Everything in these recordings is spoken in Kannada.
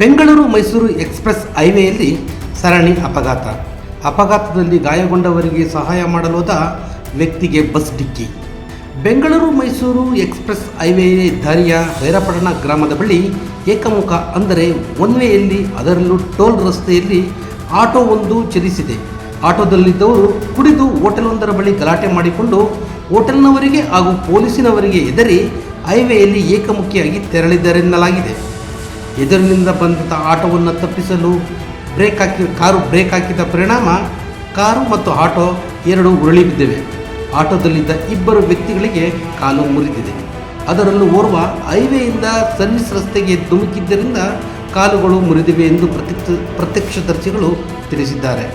ಬೆಂಗಳೂರು ಮೈಸೂರು ಎಕ್ಸ್ಪ್ರೆಸ್ ಹೈವೇಯಲ್ಲಿ ಸರಣಿ ಅಪಘಾತ. ಅಪಘಾತದಲ್ಲಿ ಗಾಯಗೊಂಡವರಿಗೆ ಸಹಾಯ ಮಾಡಲೋದ ವ್ಯಕ್ತಿಗೆ ಬಸ್ ಡಿಕ್ಕಿ. ಬೆಂಗಳೂರು ಮೈಸೂರು ಎಕ್ಸ್ಪ್ರೆಸ್ ಹೈವೇ ದಾರಿಯ ಭೈರಪಟ್ಟಣ ಗ್ರಾಮದ ಬಳಿ ಏಕಮುಖ ಅಂದರೆ ಒನ್ ವೇಯಲ್ಲಿ ಅದರಲ್ಲೂ ಟೋಲ್ ರಸ್ತೆಯಲ್ಲಿ ಆಟೋ ಒಂದು ಚಲಿಸಿದೆ. ಆಟೋದಲ್ಲಿದ್ದವರು ಕುಡಿದು ಹೋಟೆಲೊಂದರ ಬಳಿ ಗಲಾಟೆ ಮಾಡಿಕೊಂಡು ಹೋಟೆಲ್ನವರಿಗೆ ಹಾಗೂ ಪೊಲೀಸಿನವರಿಗೆ ಹೆದರಿ ಹೈವೇಯಲ್ಲಿ ಏಕಮುಖಿಯಾಗಿ ತೆರಳಿದ್ದರೆನ್ನಲಾಗಿದೆ. ಎದುರಿನಿಂದ ಬಂದಂಥ ಆಟೋವನ್ನು ತಪ್ಪಿಸಲು ಬ್ರೇಕ್ ಹಾಕಿ, ಕಾರು ಬ್ರೇಕ್ ಹಾಕಿದ ಪರಿಣಾಮ ಕಾರು ಮತ್ತು ಆಟೋ ಎರಡು ಉರುಳಿ ಬಿದ್ದಿವೆ. ಆಟೋದಲ್ಲಿದ್ದ ಇಬ್ಬರು ವ್ಯಕ್ತಿಗಳಿಗೆ ಕಾಲು ಮುರಿದಿದೆ. ಅದರಲ್ಲೂ ಓರ್ವ ಹೈವೇಯಿಂದ ಸರ್ವಿಸ್ ರಸ್ತೆಗೆ ಧುಮುಕಿದ್ದರಿಂದ ಕಾಲುಗಳು ಮುರಿದಿವೆ ಎಂದು ಪ್ರತ್ಯಕ್ಷ ಪ್ರತ್ಯಕ್ಷದರ್ಶಿಗಳು ತಿಳಿಸಿದ್ದಾರೆ.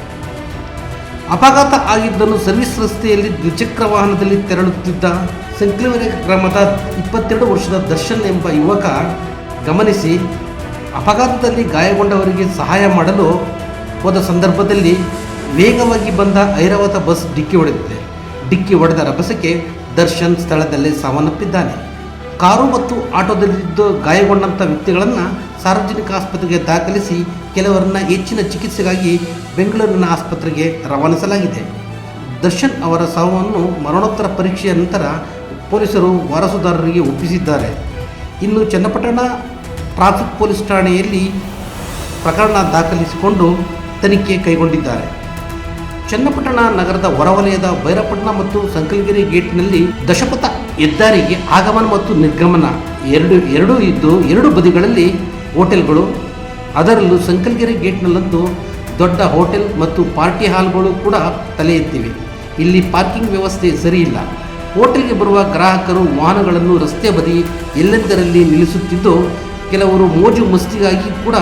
ಅಪಘಾತ ಆಗಿದ್ದನ್ನು ಸರ್ವಿಸ್ ರಸ್ತೆಯಲ್ಲಿ ದ್ವಿಚಕ್ರ ವಾಹನದಲ್ಲಿ ತೆರಳುತ್ತಿದ್ದ ಸಂಕ್ಲಿವರೆ ಗ್ರಾಮದ ಇಪ್ಪತ್ತೆರಡು ವರ್ಷದ ದರ್ಶನ್ ಎಂಬ ಯುವಕ ಗಮನಿಸಿ ಅಪಘಾತದಲ್ಲಿ ಗಾಯಗೊಂಡವರಿಗೆ ಸಹಾಯ ಮಾಡಲು ಹೋದ ಸಂದರ್ಭದಲ್ಲಿ ವೇಗವಾಗಿ ಬಂದ ಐರಾವತ ಬಸ್ ಡಿಕ್ಕಿ ಹೊಡೆದಿದೆ. ಡಿಕ್ಕಿ ಹೊಡೆದ ರಭಸಕ್ಕೆ ದರ್ಶನ್ ಸ್ಥಳದಲ್ಲೇ ಸಾವನ್ನಪ್ಪಿದ್ದಾನೆ. ಕಾರು ಮತ್ತು ಆಟೋದಲ್ಲಿದ್ದು ಗಾಯಗೊಂಡಂಥ ವ್ಯಕ್ತಿಗಳನ್ನು ಸಾರ್ವಜನಿಕ ಆಸ್ಪತ್ರೆಗೆ ದಾಖಲಿಸಿ ಕೆಲವರನ್ನ ಹೆಚ್ಚಿನ ಚಿಕಿತ್ಸೆಗಾಗಿ ಬೆಂಗಳೂರಿನ ಆಸ್ಪತ್ರೆಗೆ ರವಾನಿಸಲಾಗಿದೆ. ದರ್ಶನ್ ಅವರ ಸಾವನ್ನು ಮರಣೋತ್ತರ ಪರೀಕ್ಷೆಯ ನಂತರ ಪೊಲೀಸರು ವಾರಸುದಾರರಿಗೆ ಒಪ್ಪಿಸಿದ್ದಾರೆ. ಇನ್ನು ಚನ್ನಪಟ್ಟಣ ಟ್ರಾಫಿಕ್ ಪೊಲೀಸ್ ಠಾಣೆಯಲ್ಲಿ ಪ್ರಕರಣ ದಾಖಲಿಸಿಕೊಂಡು ತನಿಖೆ ಕೈಗೊಂಡಿದ್ದಾರೆ. ಚನ್ನಪಟ್ಟಣ ನಗರದ ಹೊರವಲಯದ ಭೈರಪಟ್ಟಣ ಮತ್ತು ಸಂಕಲಗಿರಿ ಗೇಟ್ನಲ್ಲಿ ದಶಪಥ ಹೆದ್ದಾರಿಗೆ ಆಗಮನ ಮತ್ತು ನಿರ್ಗಮನ ಎರಡು, ಎರಡೂ ಇದ್ದು ಎರಡು ಬದಿಗಳಲ್ಲಿ ಹೋಟೆಲ್ಗಳು, ಅದರಲ್ಲೂ ಸಂಕಲಗಿರಿ ಗೇಟ್ನಲ್ಲಂತೂ ದೊಡ್ಡ ಹೋಟೆಲ್ ಮತ್ತು ಪಾರ್ಟಿ ಹಾಲ್ಗಳು ಕೂಡ ತಲೆ ಎತ್ತಿವೆ ಇಲ್ಲಿ ಪಾರ್ಕಿಂಗ್ ವ್ಯವಸ್ಥೆ ಸರಿಯಿಲ್ಲ ಹೋಟೆಲ್ಗೆ ಬರುವ ಗ್ರಾಹಕರು ವಾಹನಗಳನ್ನು ರಸ್ತೆ ಬದಿ ಎಲ್ಲೆಂದರಲ್ಲಿ ನಿಲ್ಲಿಸುತ್ತಿದ್ದು ಕೆಲವರು ಮೋಜು ಮಸ್ತಿಗಾಗಿ ಕೂಡ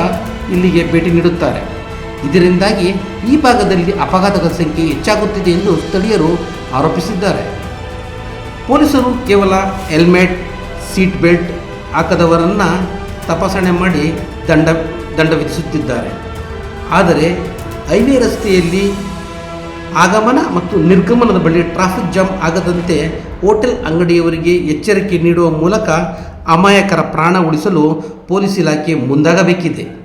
ಇಲ್ಲಿಗೆ ಭೇಟಿ ನೀಡುತ್ತಾರೆ. ಇದರಿಂದಾಗಿ ಈ ಭಾಗದಲ್ಲಿ ಅಪಘಾತಗಳ ಸಂಖ್ಯೆ ಹೆಚ್ಚಾಗುತ್ತಿದೆ ಎಂದು ಸ್ಥಳೀಯರು ಆರೋಪಿಸಿದ್ದಾರೆ. ಪೊಲೀಸರು ಕೇವಲ ಹೆಲ್ಮೆಟ್, ಸೀಟ್ ಬೆಲ್ಟ್ ಹಾಕದವರನ್ನು ತಪಾಸಣೆ ಮಾಡಿ ದಂಡ ದಂಡ ವಿಧಿಸುತ್ತಿದ್ದಾರೆ. ಆದರೆ ಹೈವೇ ರಸ್ತೆಯಲ್ಲಿ ಆಗಮನ ಮತ್ತು ನಿರ್ಗಮನದ ಬಳಿ ಟ್ರಾಫಿಕ್ ಜಾಮ್ ಆಗದಂತೆ ಹೋಟೆಲ್ ಅಂಗಡಿಯವರಿಗೆ ಎಚ್ಚರಿಕೆ ನೀಡುವ ಮೂಲಕ ಅಮಾಯಕರ ಪ್ರಾಣ ಉಳಿಸಲು ಪೊಲೀಸ್ ಇಲಾಖೆ ಮುಂದಾಗಬೇಕಿದೆ.